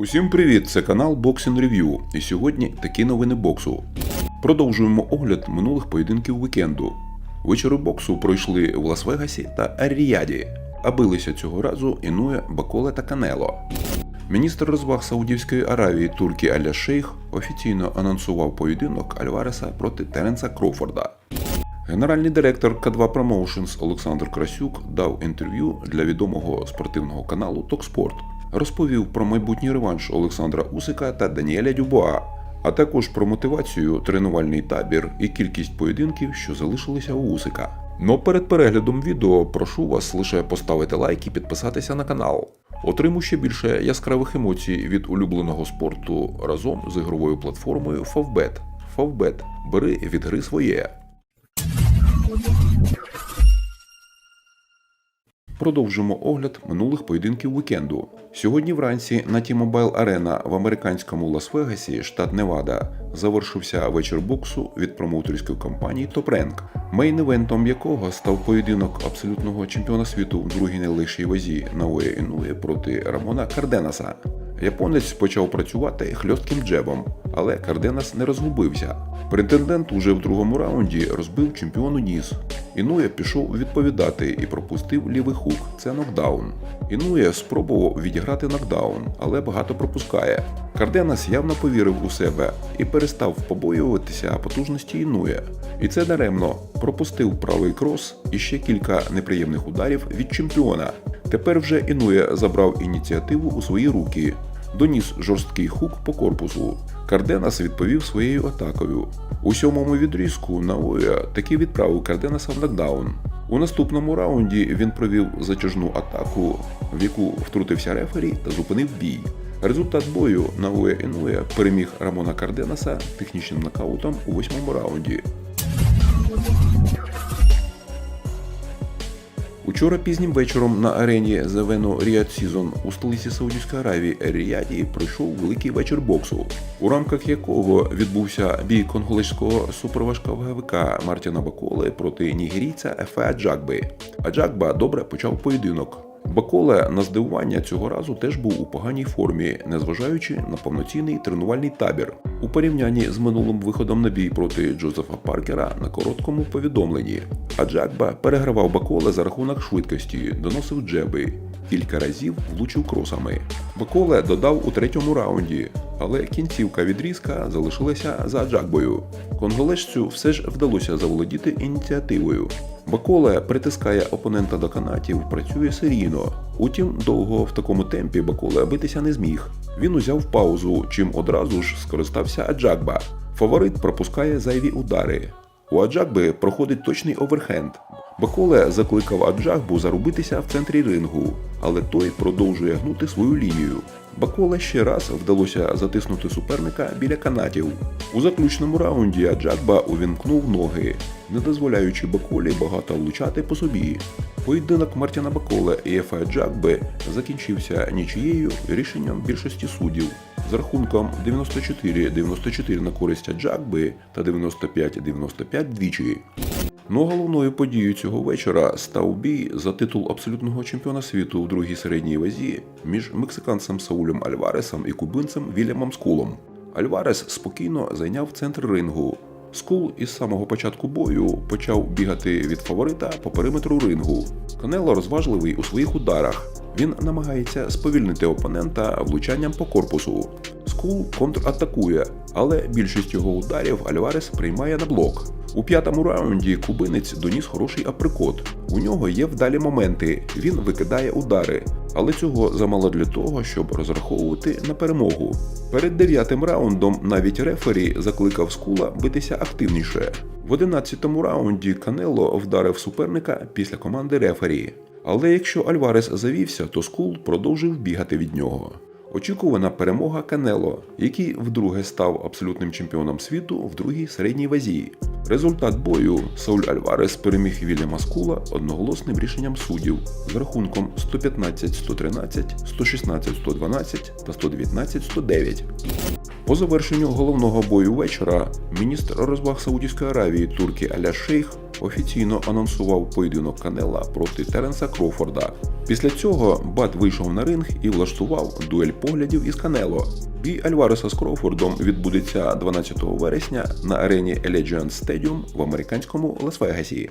Усім привіт! Це канал Boxing Review. І сьогодні такі новини боксу. Продовжуємо огляд минулих поєдинків вікенду. Вечори боксу пройшли в Лас-Вегасі та Ар-Ріяді, а билися цього разу Інуя, Баколе та Канело. Міністр розваг Саудівської Аравії Туркі Аля Шейх офіційно анонсував поєдинок Альвареса проти Теренса Крофорда. Генеральний директор К2 Promotions Олександр Красюк дав інтерв'ю для відомого спортивного каналу Токспорт. Розповів про майбутній реванш Олександра Усика та Даніеля Дюбуа, а також про мотивацію, тренувальний табір і кількість поєдинків, що залишилися у Усика. Но перед переглядом відео прошу вас лише поставити лайк і підписатися на канал. Отримуй ще більше яскравих емоцій від улюбленого спорту разом з ігровою платформою Favbet. Favbet. Бери від гри своє. Продовжимо огляд минулих поєдинків вікенду. Сьогодні вранці на T-Mobile Arena в американському Лас-Вегасі, штат Невада, завершився вечір боксу від промоутерської компанії Top Rank, мейн-івентом якого став поєдинок абсолютного чемпіона світу в другій найлегшій вазі Наоя Інує проти Рамона Карденаса. Японець почав працювати хльостким джебом, але Карденас не розгубився. Претендент уже в другому раунді розбив чемпіону ніс. Інуя пішов відповідати і пропустив лівий хук. Це нокдаун. Інуя спробував відіграти нокдаун, але багато пропускає. Карденас явно повірив у себе і перестав побоюватися потужності Інуя. І це даремно пропустив правий крос і ще кілька неприємних ударів від чемпіона. Тепер вже Інуя забрав ініціативу у свої руки. Доніс жорсткий хук по корпусу. Карденас відповів своєю атакою. У сьомому відрізку Наоя таки відправив Карденаса в нокдаун. У наступному раунді він провів затяжну атаку, в яку втрутився рефері та зупинив бій. Результат бою Наоя Інуя переміг Рамона Карденаса технічним нокаутом у восьмому раунді. Учора пізнім вечором на арені Завено Ріад Сізон у столиці Саудівської Аравії Ер-Ріаді пройшов великий вечір боксу, у рамках якого відбувся бій конголезького суперважковика Мартіна Баколи проти нігерійця Ефе Аджакби. Аджакба добре почав поєдинок. Баколе на здивування цього разу теж був у поганій формі, незважаючи на повноцінний тренувальний табір. У порівнянні з минулим виходом на бій проти Джозефа Паркера на короткому повідомленні. А Джакба перегравав Баколе за рахунок швидкості, доносив джеби, кілька разів влучив кросами. Баколе додав у третьому раунді, але кінцівка відрізка залишилася за Джакбою. Конголежцю все ж вдалося заволодіти ініціативою. Баколе притискає опонента до канатів, працює серійно. Утім, довго в такому темпі Баколе битися не зміг. Він узяв паузу, чим одразу ж скористався Аджакба. Фаворит пропускає зайві удари. У Аджакби проходить точний оверхенд. Баколе закликав Аджакбу зарубитися в центрі рингу, але той продовжує гнути свою лінію. Баколе ще раз вдалося затиснути суперника біля канатів. У заключному раунді Аджакба увімкнув ноги, не дозволяючи Баколі багато влучати по собі. Поєдинок Мартіна Баколе і Ефа Аджакби закінчився нічиєю рішенням більшості суддів з рахунком 94-94 на користь Аджакби та 95-95 двічі. Ну, головною подією цього вечора став бій за титул абсолютного чемпіона світу в другій середній вазі між мексиканцем Саулем Альваресом і кубинцем Вільямом Скулом. Альварес спокійно зайняв центр рингу. Скул із самого початку бою почав бігати від фаворита по периметру рингу. Канело розважливий у своїх ударах. Він намагається сповільнити опонента влучанням по корпусу. Скул контратакує, але більшість його ударів Альварес приймає на блок. У п'ятому раунді кубинець доніс хороший априкот. У нього є вдалі моменти, він викидає удари, але цього замало для того, щоб розраховувати на перемогу. Перед дев'ятим раундом навіть рефері закликав скула битися активніше. В одинадцятому раунді Канело вдарив суперника після команди рефері. Але якщо Альварес завівся, то скул продовжив бігати від нього. Очікувана перемога Канело, який вдруге став абсолютним чемпіоном світу в другій середній вазі. Результат бою Сауль Альварес переміг Вільяма Скула одноголосним рішенням суддів з рахунком 115-113, 116-112 та 119-109. По завершенню головного бою вечора міністр розваг Саудівської Аравії Туркі Аля Шейх офіційно анонсував поєдинок Канела проти Теренса Кроуфорда. Після цього Бат вийшов на ринг і влаштував дуель поглядів із Канело. Бій Альвареса з Кроуфордом відбудеться 12 вересня на арені Allegiant Stadium в американському Лас-Вегасі.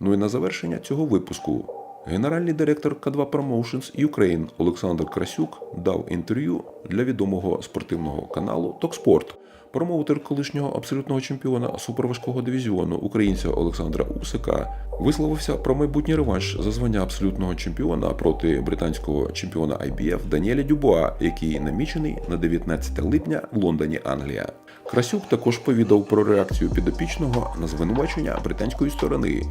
Ну і на завершення цього випуску генеральний директор К2 Promotions Ukraine Олександр Красюк дав інтерв'ю для відомого спортивного каналу Токспорт. Промоутер колишнього абсолютного чемпіона суперважкого дивізіону українця Олександра Усика висловився про майбутній реванш за звання абсолютного чемпіона проти британського чемпіона IBF Даніеля Дюбуа, який намічений на 19 липня в Лондоні, Англія. Красюк також повідав про реакцію підопічного на звинувачення британської сторони,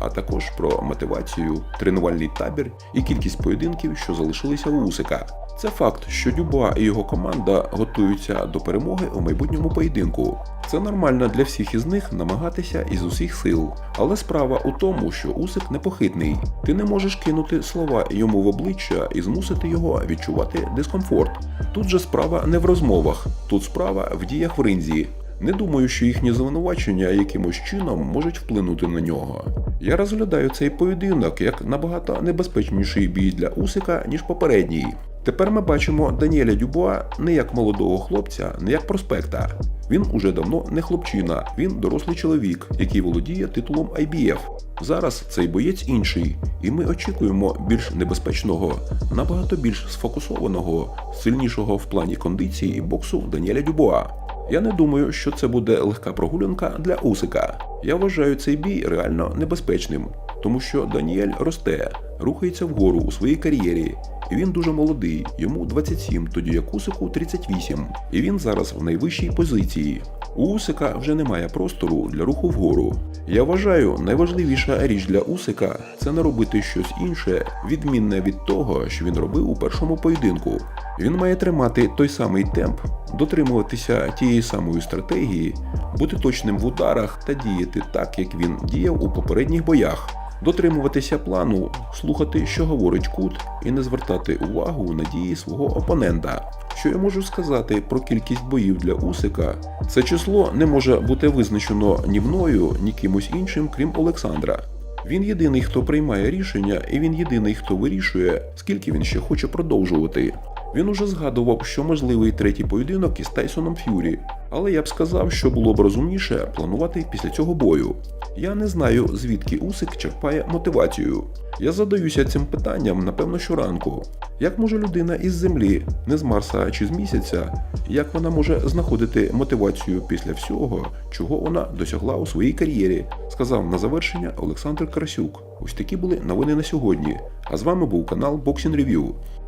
а також про мотивацію, тренувальний табір і кількість поєдинків, що залишилися у Усика. Це факт, що Дюбуа і його команда готуються до перемоги у майбутньому поєдинку. Це нормально для всіх із них намагатися із усіх сил. Але справа у тому, що Усик непохитний. Ти не можеш кинути слова йому в обличчя і змусити його відчувати дискомфорт. Тут же справа не в розмовах, тут справа в діях в ринзі. Не думаю, що їхні звинувачення якимось чином можуть вплинути на нього. Я розглядаю цей поєдинок як набагато небезпечніший бій для Усика, ніж попередній. Тепер ми бачимо Даніеля Дюбуа не як молодого хлопця, не як проспекта. Він уже давно не хлопчина, він дорослий чоловік, який володіє титулом IBF. Зараз цей боєць інший, і ми очікуємо більш небезпечного, набагато більш сфокусованого, сильнішого в плані кондиції і боксу Даніеля Дюбуа. Я не думаю, що це буде легка прогулянка для Усика. Я вважаю цей бій реально небезпечним, тому що Даніель росте, рухається вгору у своїй кар'єрі. І він дуже молодий, йому 27, тоді як Усику 38. І він зараз в найвищій позиції. У Усика вже немає простору для руху вгору. Я вважаю, найважливіша річ для Усика це не робити щось інше, відмінне від того, що він робив у першому поєдинку. Він має тримати той самий темп, дотримуватися тієї самої стратегії, бути точним в ударах та діяти так, як він діяв у попередніх боях. Дотримуватися плану, слухати, що говорить кут, і не звертати увагу на дії свого опонента. Що я можу сказати про кількість боїв для Усика? Це число не може бути визначено ні мною, ні кимось іншим, крім Олександра. Він єдиний, хто приймає рішення, і він єдиний, хто вирішує, скільки він ще хоче продовжувати. Він уже згадував, що можливий третій поєдинок із Тайсоном Ф'юрі, але я б сказав, що було б розумніше планувати після цього бою. Я не знаю, звідки Усик черпає мотивацію. Я задаюся цим питанням, напевно, щоранку. Як може людина із землі, не з Марса чи з місяця, як вона може знаходити мотивацію після всього, чого вона досягла у своїй кар'єрі? Сказав на завершення Олександр Карасюк. Ось такі були новини на сьогодні. А з вами був канал Boxing Review.